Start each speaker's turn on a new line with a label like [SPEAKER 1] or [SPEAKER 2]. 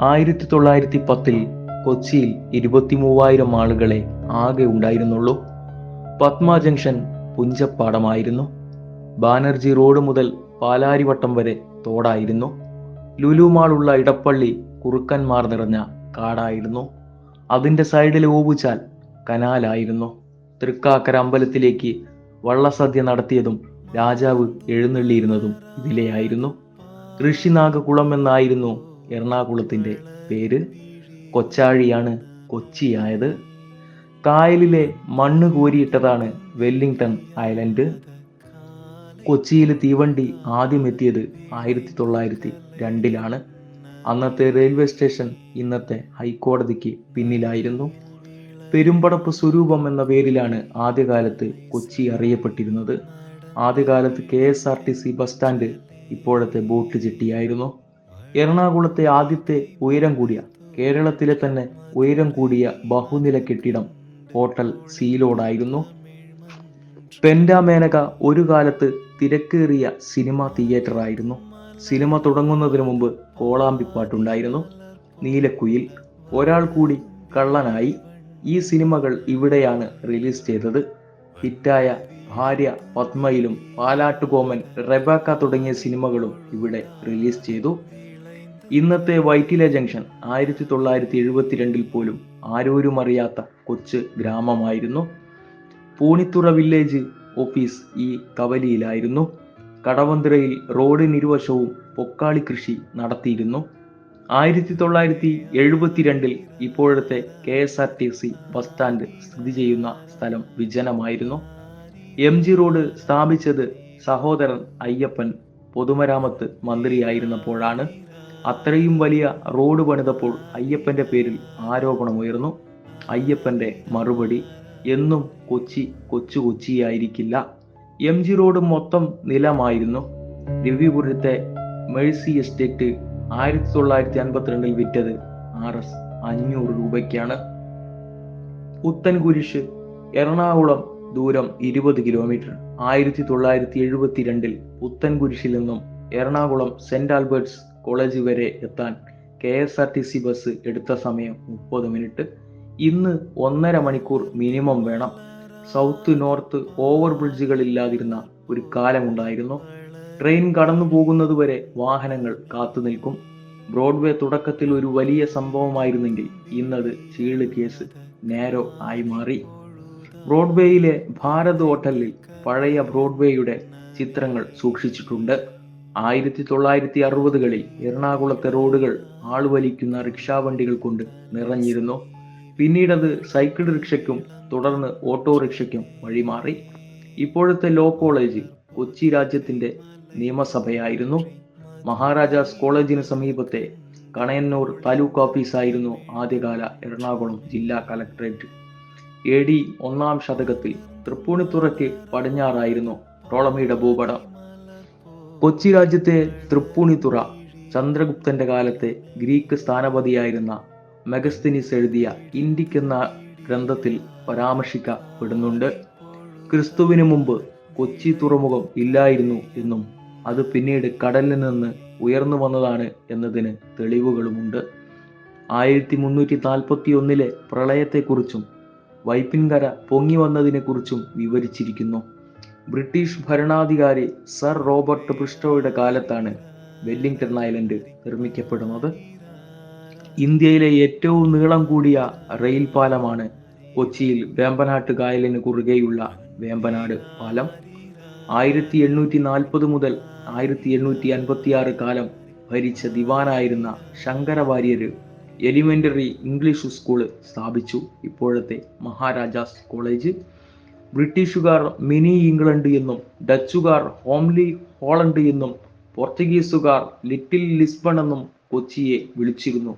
[SPEAKER 1] ആയിരത്തി തൊള്ളായിരത്തി പത്തിൽ കൊച്ചിയിൽ ഇരുപത്തി മൂവായിരം ആളുകളെ ആകെ ഉണ്ടായിരുന്നുള്ളൂ. പത്മ ജംഗ്ഷൻ പുഞ്ചപ്പാടമായിരുന്നു. ബാനർജി റോഡ് മുതൽ പാലാരിവട്ടം വരെ തോടായിരുന്നു. ലുലുമാളുള്ള ഇടപ്പള്ളി കുറുക്കന്മാർ നിറഞ്ഞ കാടായിരുന്നു. അതിന്റെ സൈഡിൽ ഓവുചാൽ കനാലായിരുന്നു. തൃക്കാക്കര അമ്പലത്തിലേക്ക് വള്ളസദ്യ നടത്തിയതും രാജാവ് എഴുന്നള്ളിയിരുന്നതും ഇതിലെയായിരുന്നു. ഋഷിനാഗകുളം എന്നായിരുന്നു എറണാകുളത്തിന്റെ പേര് കൊച്ചാഴിയാണ് കൊച്ചിയായത്. കായലിലെ മണ്ണ് കോരിയിട്ടതാണ് വെല്ലിംഗ്ടൺ ഐലൻഡ്. കൊച്ചിയിൽ തീവണ്ടി ആദ്യം എത്തിയത് ആയിരത്തി തൊള്ളായിരത്തി രണ്ടിലാണ്. അന്നത്തെ റെയിൽവേ സ്റ്റേഷൻ ഇന്നത്തെ ഹൈക്കോടതിക്ക് പിന്നിലായിരുന്നു. പെരുമ്പടപ്പ് സ്വരൂപം എന്ന പേരിലാണ് ആദ്യകാലത്ത് കൊച്ചി അറിയപ്പെട്ടിരുന്നത്. ആദ്യകാലത്ത് K S R T C bus stand ഇപ്പോഴത്തെ ബോട്ട് ജെട്ടിയായിരുന്നു. എറണാകുളത്തെ ആദ്യത്തെ ഉയരം കൂടിയ കേരളത്തിലെ തന്നെ ഉയരം കൂടിയ ബഹുനില കെട്ടിടം ഹോട്ടൽ സീലോഡായിരുന്നു പെൻഡാമേനക ഒരു കാലത്ത് തിരക്കേറിയ സിനിമ തിയേറ്റർ ആയിരുന്നു. സിനിമ തുടങ്ങുന്നതിന് മുമ്പ് കോളാമ്പിപ്പാട്ടുണ്ടായിരുന്നു. നീലക്കുയിൽ ഒരാൾ കൂടി കള്ളനായി. ഈ സിനിമകൾ ഇവിടെയാണ് റിലീസ് ചെയ്തത്. ഹിറ്റായ ഭാര്യ പത്മയിലും പാലാട്ടുകോമൻ റെബാക്ക തുടങ്ങിയ സിനിമകളും ഇവിടെ റിലീസ് ചെയ്തു. ഇന്നത്തെ വൈറ്റില ജംഗ്ഷൻ ആയിരത്തി തൊള്ളായിരത്തി എഴുപത്തിരണ്ടിൽ പോലും ആരോരും അറിയാത്ത കൊച്ചു ഗ്രാമമായിരുന്നു. പൂണിത്തുറ വില്ലേജ് ഓഫീസ് ഈ കവലിയിലായിരുന്നു. കടവന്തിറയിൽ റോഡിനിരുവശവും പൊക്കാളി കൃഷി നടത്തിയിരുന്നു. ആയിരത്തി തൊള്ളായിരത്തി എഴുപത്തിരണ്ടിൽ ഇപ്പോഴത്തെ K S R T C bus stand സ്ഥിതി ചെയ്യുന്ന സ്ഥലം വിജനമായിരുന്നു. എം ജി റോഡ് സ്ഥാപിച്ചത് സഹോദരൻ അയ്യപ്പൻ പൊതുമരാമത്ത് മന്ത്രിയായിരുന്നപ്പോഴാണ്. അത്രയും വലിയ റോഡ് പണിതപ്പോൾ അയ്യപ്പന്റെ പേരിൽ ആരോപണമുയർന്നു അയ്യപ്പന്റെ മറുപടി എന്നും കൊച്ചി കൊച്ചു കൊച്ചിയായിരിക്കില്ല. എം ജി റോഡ് മൊത്തം നിലമായിരുന്നു. രവിപുരത്തെ മേഴ്സി എസ്റ്റേറ്റ് ആയിരത്തി തൊള്ളായിരത്തി അൻപത്തിരണ്ടിൽ വിറ്റത് ആർ എസ് അഞ്ഞൂറ് രൂപയ്ക്കാണ്. പുത്തൻകുരിശ് എറണാകുളം ദൂരം ഇരുപത് കിലോമീറ്റർ. ആയിരത്തി തൊള്ളായിരത്തി എഴുപത്തിരണ്ടിൽ പുത്തൻകുരിശിൽ നിന്നും എറണാകുളം സെന്റ് ആൽബർട്ട്സ് കോളേജ് വരെ എത്താൻ K S R T C bus എടുത്ത സമയം മുപ്പത് മിനിറ്റ്. ഇന്ന് ഒന്നര മണിക്കൂർ മിനിമം വേണം. സൗത്ത് നോർത്ത് ഓവർ ബ്രിഡ്ജുകൾ ഇല്ലാതിരുന്ന ഒരു കാലമുണ്ടായിരുന്നു. ട്രെയിൻ കടന്നു പോകുന്നതുവരെ വാഹനങ്ങൾ കാത്തു നിൽക്കും. ബ്രോഡ്വേ തുടക്കത്തിൽ ഒരു വലിയ സംഭവമായിരുന്നെങ്കിൽ ഇന്നത് ചീൾ കേസ് നേരോ ആയി മാറി. ബ്രോഡ്വേയിലെ ഭാരത് ഹോട്ടലിൽ പഴയ ബ്രോഡ്വേയുടെ ചിത്രങ്ങൾ സൂക്ഷിച്ചിട്ടുണ്ട്. ആയിരത്തി തൊള്ളായിരത്തി അറുപതുകളിൽ എറണാകുളത്തെ റോഡുകൾ ആളുവലിക്കുന്ന റിക്ഷാവണ്ടികൾ കൊണ്ട് നിറഞ്ഞിരുന്നു. പിന്നീടത് സൈക്കിൾ റിക്ഷയ്ക്കും തുടർന്ന് ഓട്ടോറിക്ഷയ്ക്കും വഴിമാറി. ഇപ്പോഴത്തെ ലോ കോളേജ് കൊച്ചി രാജ്യത്തിന്റെ നിയമസഭയായിരുന്നു. മഹാരാജാസ് കോളേജിന് സമീപത്തെ കണയന്നൂർ താലൂക്ക് ഓഫീസായിരുന്നു ആദ്യകാല എറണാകുളം ജില്ലാ കലക്ടറേറ്റ്. എ ഡി ഒന്നാം ശതകത്തിൽ തൃപ്പൂണിത്തുറയ്ക്ക് പടിഞ്ഞാറായിരുന്നു ടോളമിയുടെ ഭൂപടം. കൊച്ചി രാജ്യത്തെ തൃപ്പൂണിത്തുറ ചന്ദ്രഗുപ്തന്റെ കാലത്തെ ഗ്രീക്ക് സ്ഥാനപതിയായിരുന്ന മെഗസ്തിനിസ് എഴുതിയ ഇന്ത്യയ്ക്ക് എന്ന ഗ്രന്ഥത്തിൽ പരാമർശിക്കപ്പെടുന്നുണ്ട്. ക്രിസ്തുവിന് മുമ്പ് കൊച്ചി തുറമുഖം ഇല്ലായിരുന്നു എന്നും അത് പിന്നീട് കടലിൽ നിന്ന് ഉയർന്നു വന്നതാണ് എന്നതിന് തെളിവുകളുമുണ്ട്. ആയിരത്തി മുന്നൂറ്റി നാൽപ്പത്തി ഒന്നിലെ പ്രളയത്തെക്കുറിച്ചും വൈപ്പിൻകര പൊങ്ങി വന്നതിനെക്കുറിച്ചും വിവരിച്ചിരിക്കുന്നു. ബ്രിട്ടീഷ് ഭരണാധികാരി സർ റോബർട്ട് ബ്രിസ്റ്റോയുടെ കാലത്താണ് വെല്ലിംഗ്ടൺ ഐലൻഡ് നിർമ്മിക്കപ്പെടുന്നത്. ഇന്ത്യയിലെ ഏറ്റവും നീളം കൂടിയ റെയിൽ പാലമാണ് കൊച്ചിയിൽ വേമ്പനാട്ട് കായലിന് കുറുകെയുള്ള വേമ്പനാട് പാലം. ആയിരത്തി എണ്ണൂറ്റി നാൽപ്പത് മുതൽ ആയിരത്തി എണ്ണൂറ്റി അൻപത്തി ആറ് കാലം ഭരിച്ച ദിവാനായിരുന്ന ശങ്കരവാര്യര് എലിമെന്ററി ഇംഗ്ലീഷ് സ്കൂൾ സ്ഥാപിച്ചു. ഇപ്പോഴത്തെ മഹാരാജാസ് കോളേജ്. ബ്രിട്ടീഷുകാർ മിനി ഇംഗ്ലണ്ട് എന്നും ഡച്ചുകാർ ഹോംലി ഹോളണ്ട് എന്നും പോർച്ചുഗീസുകാർ ലിറ്റിൽ ലിസ്ബൺ എന്നും കൊച്ചിയെ വിളിച്ചിരുന്നു.